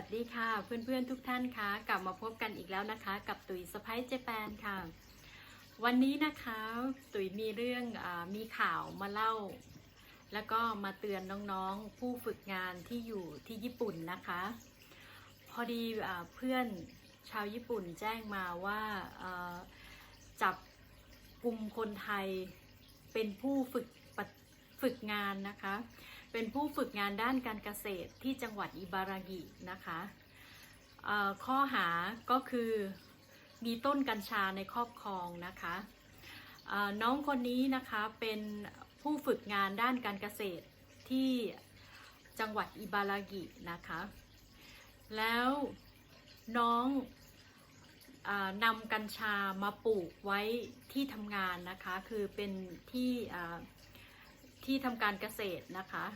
วัสดีค่ะเพื่อนๆทุกท่านคะกลับมาพบกันอีกแล้วนะคะ กับตุ๋ยสไปซ์เจแปนค่ะ วันนี้นะคะตุ๋ยมีเรื่องอมีข่าวมาเล่า แล้วก็มาเตือนน้องๆผู้ฝึกงานที่อยู่ที่ญี่ปุ่นนะคะ พอดีอเพื่อนชาวญี่ปุ่นแจ้งมาว่าจับกลุ่มคนไทยเป็นผู้ฝึกฝึกงานนะคะ เป็นผู้ฝึกงานด้านการเกษตรที่จังหวัดอิบารากินะคะข้อหาก็คือมีต้นกัญชาในครอบครองนะคะน้องคนนี้นะคะเป็นผู้ฝึกงานด้านการเกษตรที่จังหวัดอิบารากินะคะแล้วน้องอนำกัญชามาปลูกไว้ที่ทำงานนะคะ คือเป็นที่ที่ทำการเกษตรนะคะ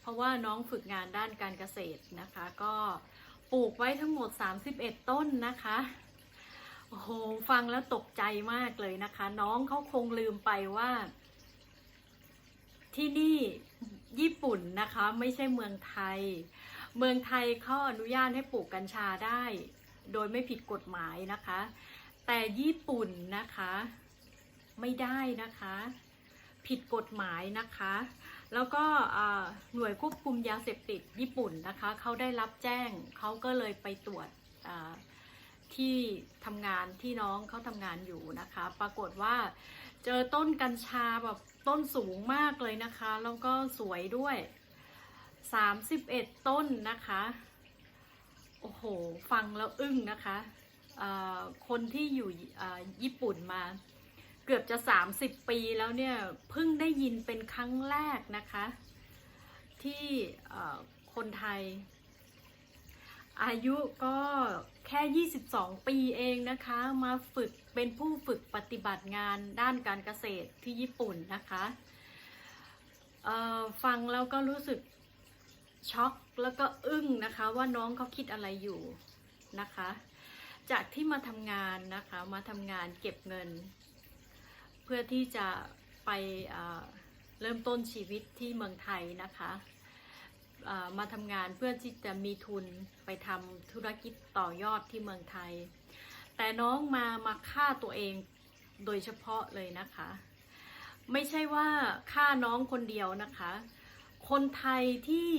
เพราะว่าน้องฝึกงานด้านการเกษตรนะคะ ก็ปลูกไว้ทั้งหมด 31 ต้นนะคะโอ้โหฟังแล้วตกใจมากเลยนะคะ น้องเขาคงลืมไปว่า ที่นี่ญี่ปุ่นนะคะ ไม่ใช่เมืองไทย เมืองไทยเขาอนุญาตให้ปลูกกัญชาได้ โดยไม่ผิดกฎหมายนะคะ แต่ญี่ปุ่นนะคะ ไม่ได้นะคะ ผิดกฎหมายนะคะ แล้วก็หน่วยควบคุมยาเสพติดญี่ปุ่นนะคะเขาได้รับแจ้งเขาก็เลยไปตรวจที่ทำงานที่น้องเขาทำงานอยู่นะคะ ปรากฏว่าเจอต้นกัญชาแบบต้นสูงมากเลยนะคะ แล้วก็สวยด้วย 31 ต้นนะคะ โอ้โห ฟังแล้วอึ้งนะคะ คนที่อยู่อ่ญี่ปุ่นมา เกือบจะ 30 ปีแล้วเนี่ยเพิ่งได้ยินเป็นครั้งแรกนะคะ ที่คนไทย อายุก็แค่ 22 ปีเองนะคะ มาฝึกเป็นผู้ฝึกปฏิบัติงานด้านการเกษตรที่ญี่ปุ่นนะคะฟังแล้วก็รู้สึกช็อกแล้วก็อึ้งนะคะว่าน้องเขาคิดอะไรอยู่นะคะ จากที่มาทำงานนะคะมาทำงานเก็บเงิน พื่อที่จะไปเริ่มต้นชีวิตที่เมืองไทยนะคะมาทำงานเพื่อที่จะมีทุนไปทำธุรกิจต่อยอดที่เมืองไทย แต่น้องมามาฆ่าตัวเองโดยเฉพาะเลยนะคะ ไม่ใช่ว่าฆ่าน้องคนเดียวนะคะ คนไทยที่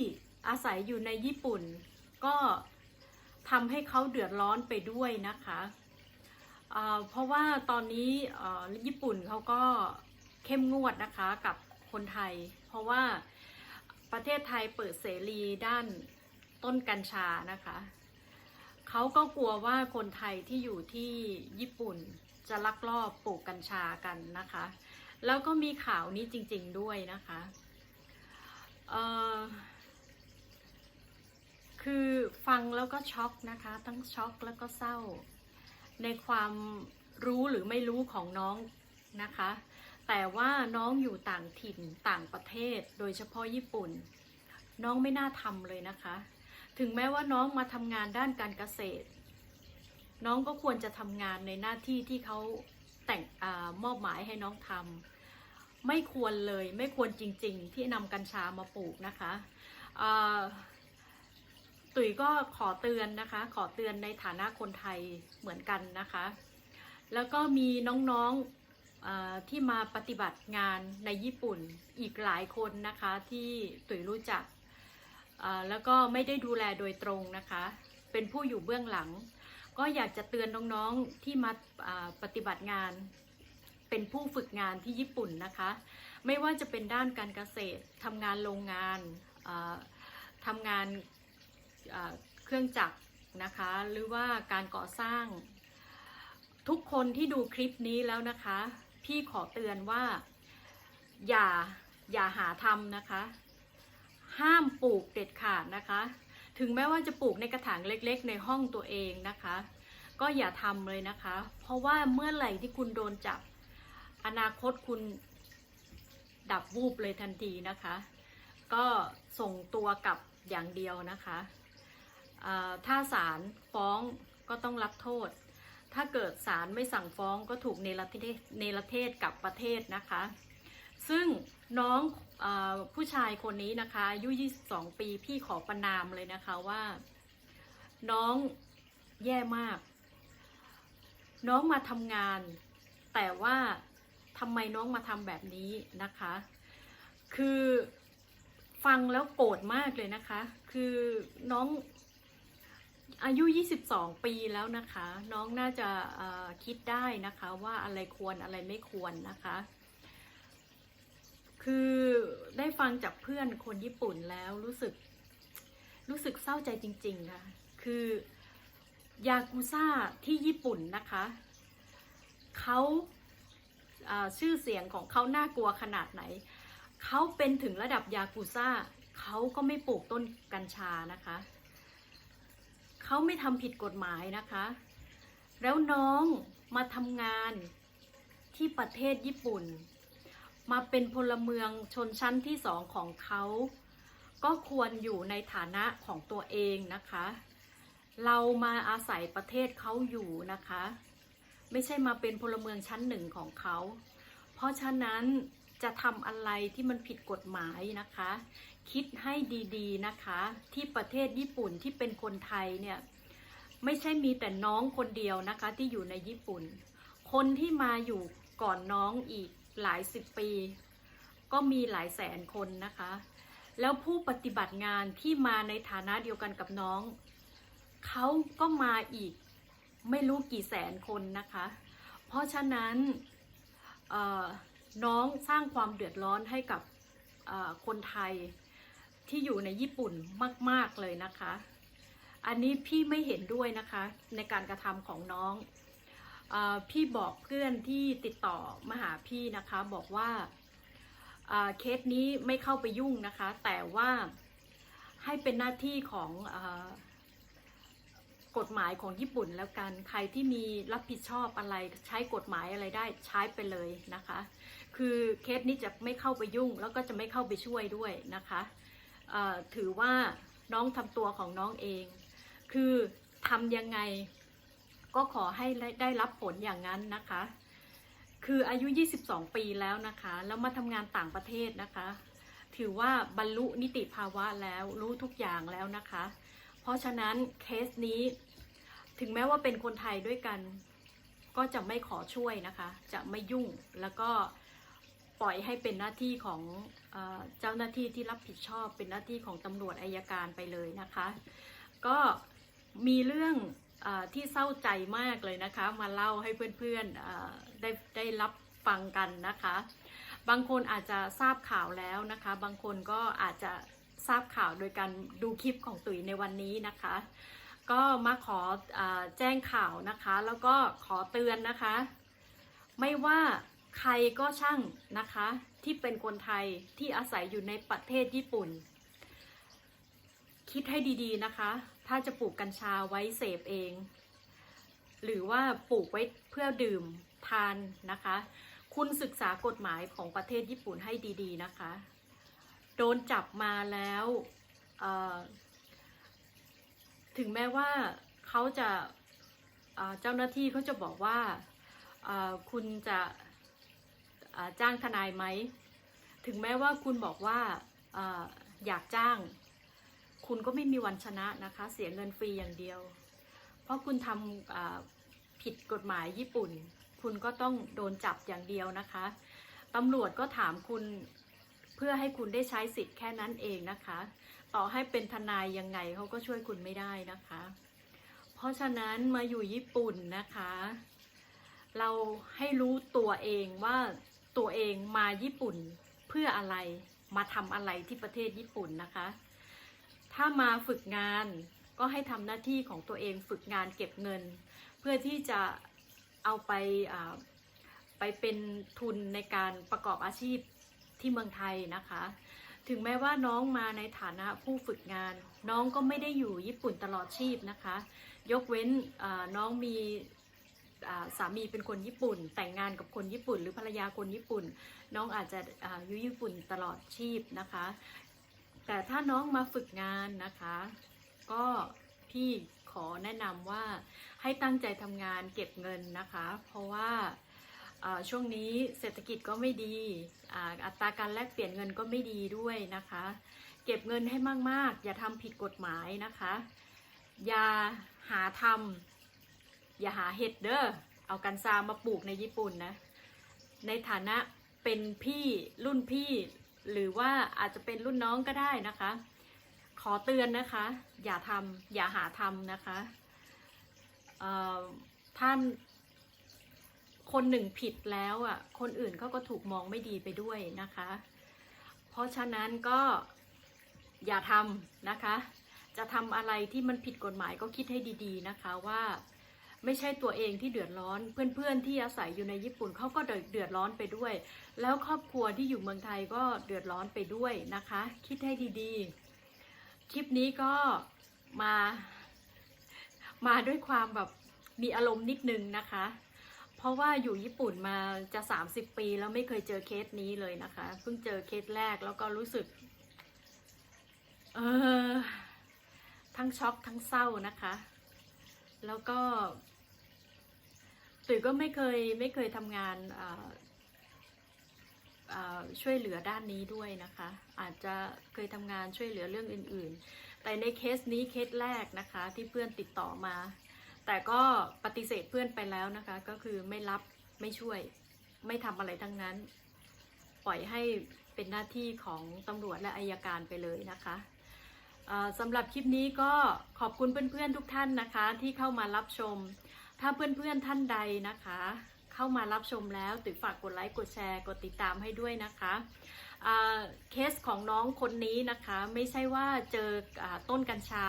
อาศัยอยู่ในญี่ปุ่น ก็ทำให้เขาเดือดร้อนไปด้วยนะคะ เพราะว่าตอนนี้ญี่ปุ่นเขาก็เข้มงวดนะคะกับคนไทย เพราะว่าประเทศไทยเปิดเสรีด้านต้นกัญชานะคะเขาก็กลัวว่าคนไทยที่อยู่ที่ญี่ปุ่นจะลักลอบปลูกกัญชากันนะคะ แล้วก็มีข่าวนี้จริง ๆด้วยนะคะคือฟังแล้วก็ช็อกนะคะ ทั้งช็อกแล้วก็เศร้า ในความรู้หรือไม่รู้ของน้องนะคะ แต่ว่าน้องอยู่ต่างถิ่นต่างประเทศ โดยเฉพาะญี่ปุ่น น้องไม่น่าทำเลยนะคะ ถึงแม้ว่าน้องมาทำงานด้านการเกษตร น้องก็ควรจะทำงานในหน้าที่ที่เขาแต่งอมอบหมายให้น้องทำไม่ควรเลยไม่ควรจริง ๆ ที่นำกัญชามาปลูกนะคะอ่า ตุ๋ยก็ขอเตือนนะคะ ขอเตือนในฐานะคนไทยเหมือนกันนะคะ แล้วก็มีน้องๆที่มาปฏิบัติงานในญี่ปุ่นอีกหลายคนนะคะที่ตุ๋ยรู้จัก แล้วก็ไม่ได้ดูแลโดยตรงนะคะ เป็นผู้อยู่เบื้องหลัง ก็อยากจะเตือนน้องๆที่มาปฏิบัติงาน เป็นผู้ฝึกงานที่ญี่ปุ่นนะคะ ไม่ว่าจะเป็นด้านการเกษตรทำงานโรงงานทำงาน เครื่องจักรนะคะ หรือว่าการก่อสร้าง ทุกคนที่ดูคลิปนี้แล้วนะคะ พี่ขอเตือนว่า อย่าอย่าหาทำนะคะ ห้ามปลูกเด็ดขาดนะคะ ถึงแม้ว่าจะปลูกในกระถางเล็กๆ ในห้องตัวเองนะคะ ก็อย่าทำเลยนะคะ เพราะว่าเมื่อไหร่ที่คุณโดนจับ อนาคตคุณดับวูบเลยทันทีนะคะ ก็ส่งตัวกลับอย่างเดียวนะคะ ถ้าศาลฟ้องก็ต้องรับโทษ ถ้าเกิดศาลไม่สั่งฟ้องก็ถูกเนรเทศเนรเทศกับประเทศนะคะ ซึ่งน้องอผู้ชายคนนี้นะคะอายุ 22 ปีพี่ขอประนามเลยนะคะว่า น้องแย่มาก น้องมาทำงาน แต่ว่าทำไมน้องมาทำแบบนี้นะคะ คือฟังแล้วโกรธมากเลยนะคะ คือน้อง อายุ 22 ปีแล้วนะคะ น้องน่าจะคิดได้นะคะว่าอะไรควรอะไรไม่ควรนะคะ คือได้ฟังจากเพื่อนคนญี่ปุ่นแล้วรู้สึก รู้สึกเศร้าใจจริงๆค่ะคือยากุซ่าที่ญี่ปุ่นนะคะเขาอ่าชื่อเสียงของเขาน่ากลัวขนาดไหน เขาเป็นถึงระดับยากุซ่าเขาก็ไม่ปลูกต้นกัญชานะคะ เขาไม่ทำผิดกฎหมายนะคะ แล้วน้องมาทำงานที่ประเทศญี่ปุ่น มาเป็นพลเมืองชนชั้นที่สองของเขาก็ควรอยู่ในฐานะของตัวเองนะคะ เรามาอาศัยประเทศเขาอยู่นะคะ ไม่ใช่มาเป็นพลเมืองชั้นหนึ่งของเขา เพราะฉะนั้นจะทำอะไรที่มันผิดกฎหมายนะคะ คิดให้ดีๆนะคะ ที่ประเทศญี่ปุ่นที่เป็นคนไทยเนี่ยไม่ใช่มีแต่น้องคนเดียวนะคะที่อยู่ในญี่ปุ่น คนที่มาอยู่ก่อนน้องอีกหลายสิบปี ก็มีหลายแสนคนนะคะ แล้วผู้ปฏิบัติงานที่มาในฐานะเดียวกันกับน้องเขาก็มาอีกไม่รู้กี่แสนคนนะคะ เพราะฉะนั้นน้องสร้างความเดือดร้อนให้กับคนไทย ที่อยู่ในญี่ปุ่นมาก ๆ เลยนะคะ อันนี้พี่ไม่เห็นด้วยนะคะ ในการกระทำของน้องอพี่บอกเพื่อนที่ติดต่อมาหาพี่นะคะบอกว่าเคสนี้ไม่เข้าไปยุ่งนะคะ แต่ว่าให้เป็นหน้าที่ของอกฎหมายของญี่ปุ่นแล้วกัน ใครที่มีรับผิดชอบอะไรใช้กฎหมายอะไรได้ใช้ไปเลยนะคะ คือเคสนี้จะไม่เข้าไปยุ่งแล้วก็จะไม่เข้าไปช่วยด้วยนะคะ ถือว่าน้องทำตัวของน้องเอง คือทำยังไงก็ขอให้ได้รับผลอย่างนั้นนะคะ คืออายุ 22 ปีแล้วนะคะ แล้วมาทำงานต่างประเทศนะคะ ถือว่าบรรลุนิติภาวะแล้วรู้ทุกอย่างแล้วนะคะ เพราะฉะนั้นเคสนี้ถึงแม้ว่าเป็นคนไทยด้วยกัน ก็จะไม่ขอช่วยนะคะ จะไม่ยุ่งแล้วก็ปล่อยให้เป็นหน้าที่ของ เจ้าหน้าที่ที่รับผิดชอบเป็นหน้าที่ของตำรวจอายการไปเลยนะคะ ก็มีเรื่องอที่เศร้าใจมากเลยนะคะ มาเล่าให้เพื่อนๆได้ได้รับฟังกันนะคะ บางคนอาจจะทราบข่าวแล้วนะคะ บางคนก็อาจจะทราบข่าวโดยการดูคลิปของตุ๋ยในวันนี้นะคะ ก็มาขออแจ้งข่าวนะคะ แล้วก็ขอเตือนนะคะ ไม่ว่า ใครก็ช่างนะคะที่เป็นคนไทยที่อาศัยอยู่ในประเทศญี่ปุ่น คิดให้ดีๆนะคะ ถ้าจะปลูกกัญชาไว้เสพเอง หรือว่าปลูกไว้เพื่อดื่มทานนะคะ คุณศึกษากฎหมายของประเทศญี่ปุ่นให้ดีๆนะคะ โดนจับมาแล้วถึงแม้ว่าเขาจะเจ้าหน้าที่เขาจะบอกว่าคุณจะ จ้างทนายไหม ถึงแม้ว่าคุณบอกว่าออยากจ้าง คุณก็ไม่มีวันชนะนะคะ เสียเงินฟรีอย่างเดียว เพราะคุณทำผิดกฎหมายญี่ปุ่น คุณก็ต้องโดนจับอย่างเดียวนะคะตำรวจก็ถามคุณเพื่อให้คุณได้ใช้สิทธิ์แค่นั้นเองนะคะ ต่อให้เป็นทนายยังไงเขาก็ช่วยคุณไม่ได้นะคะ เพราะฉะนั้นมาอยู่ญี่ปุ่นนะคะ เราให้รู้ตัวเองว่า ตัวเองมาญี่ปุ่นเพื่ออะไรมาทำอะไรที่ประเทศญี่ปุ่นนะคะ ถ้ามาฝึกงานก็ให้ทำหน้าที่ของตัวเองฝึกงานเก็บเงิน เพื่อที่จะเอาไปไปเป็นทุนในการประกอบอาชีพที่เมืองไทยนะคะ ถึงแม้ว่าน้องมาในฐานะผู้ฝึกงาน น้องก็ไม่ได้อยู่ญี่ปุ่นตลอดชีพนะคะ ยกเว้นน้องมี สามีเป็นคนญี่ปุ่น แต่งงานกับคนญี่ปุ่น หรือภรรยาคนญี่ปุ่น น้องอาจจะอยู่ญี่ปุ่นตลอดชีพนะคะ แต่ถ้าน้องมาฝึกงานนะคะ ก็พี่ขอแนะนำว่าให้ตั้งใจทำงานเก็บเงินนะคะ เพราะว่าช่วงนี้เศรษฐกิจก็ไม่ดีอาอัตราการแลกเปลี่ยนเงินก็ไม่ดีด้วยนะคะ เก็บเงินให้มากๆ อย่าทำผิดกฎหมายนะคะ อย่าหาทำ อย่าหาเห็ดเด้อเอากัญชามาปลูกในญี่ปุ่นนะ ในฐานะเป็นพี่รุ่นพี่ หรือว่าอาจจะเป็นรุ่นน้องก็ได้นะคะ ขอเตือนนะคะ อย่าทำอย่าหาทำนะคะท่านคนหนึ่งผิดแล้วอะ คนอื่นเขาก็ถูกมองไม่ดีไปด้วยนะคะ เพราะฉะนั้นก็อย่าทำนะคะ จะทำอะไรที่มันผิดกฎหมายก็คิดให้ดี ๆนะคะว่า ไม่ใช่ตัวเองที่เดือดร้อน เพื่อนๆที่อาศัยอยู่ในญี่ปุ่นเขาก็เดือดร้อนไปด้วย แล้วครอบครัวที่อยู่เมืองไทยก็เดือดร้อนไปด้วยนะคะ คิดให้ดีๆ คลิปนี้ก็มามาด้วยความแบบมีอารมณ์นิดนึงนะคะ เพราะว่าอยู่ญี่ปุ่นมาจะ 30 ปีแล้วไม่เคยเจอเคสนี้เลยนะคะ เพิ่งเจอเคสแรกแล้วก็รู้สึก เออ ทั้งช็อกทั้งเศร้านะคะ แล้วก็ ตุ๋ยก็ไม่เคยไม่เคยทำงานช่วยเหลือด้านนี้ด้วยนะคะ อาจจะเคยทำงานช่วยเหลือเรื่องอื่น ๆ แต่ในเคสนี้เคสแรกนะคะที่เพื่อนติดต่อมา แต่ก็ปฏิเสธเพื่อนไปแล้วนะคะ ก็คือไม่รับไม่ช่วย ไม่ทำอะไรทั้งนั้น ปล่อยให้เป็นหน้าที่ของตำรวจและอายการไปเลยนะคะสำหรับคลิปนี้ก็ขอบคุณเพื่อนๆทุกท่านนะคะ ที่เข้ามารับชม ถ้าเพื่อนๆท่านใดนะคะ เข้ามารับชมแล้วติดฝากกดไลค์กดแชร์กดติดตามให้ด้วยนะคะเคสของน้องคนนี้นะคะไม่ใช่ว่าเจออต้นกัญชา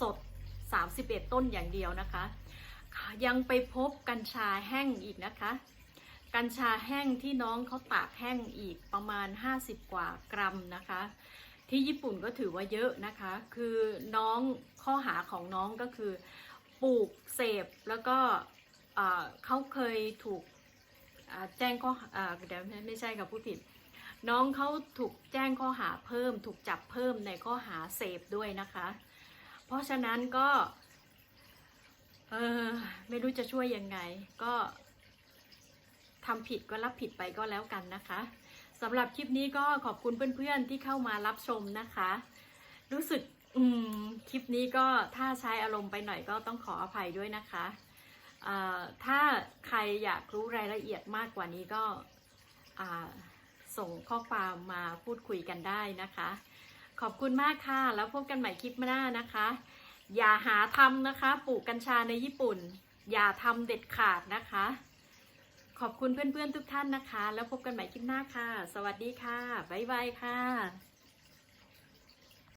สด 31 ต้นอย่างเดียวนะคะ ยังไปพบกัญชาแห้งอีกนะคะ กัญชาแห้งที่น้องเขาตากแห้งอีกประมาณ 50 กว่ากรัมนะคะ ที่ญี่ปุ่นก็ถือว่าเยอะนะคะ คือน้องข้อหาของน้องก็คือ ปลูกเสพแล้วก็เขาเคยถูกแจ้งข้ออเดี๋ยวไม่ใช่กับผู้ผิด น้องเขาถูกแจ้งข้อหาเพิ่ม ถูกจับเพิ่มในข้อหาเสพด้วยนะคะ เพราะฉะนั้นก็เออไม่รู้จะช่วยยังไง ก็ทำผิดก็รับผิดไปก็แล้วกันนะคะสำหรับคลิปนี้ก็ขอบคุณเพื่อนๆที่เข้ามารับชมนะคะ รู้สึก อืมคลิปนี้ก็ถ้าใช้อารมณ์ไปหน่อยก็ต้องขออภัยด้วยนะคะถ้าใครอยากรู้รายละเอียดมากกว่านี้ก็ส่งข้อความมาพูดคุยกันได้นะคะ ขอบคุณมากค่ะ แล้วพบกันใหม่คลิปหน้านะคะ อย่าหาทำนะคะ ปลูกกัญชาในญี่ปุ่น อย่าทำเด็ดขาดนะคะ ขอบคุณเพื่อนๆทุกท่านนะคะ แล้วพบกันใหม่คลิปหน้าค่ะ สวัสดีค่ะ บ๊ายบายค่ะ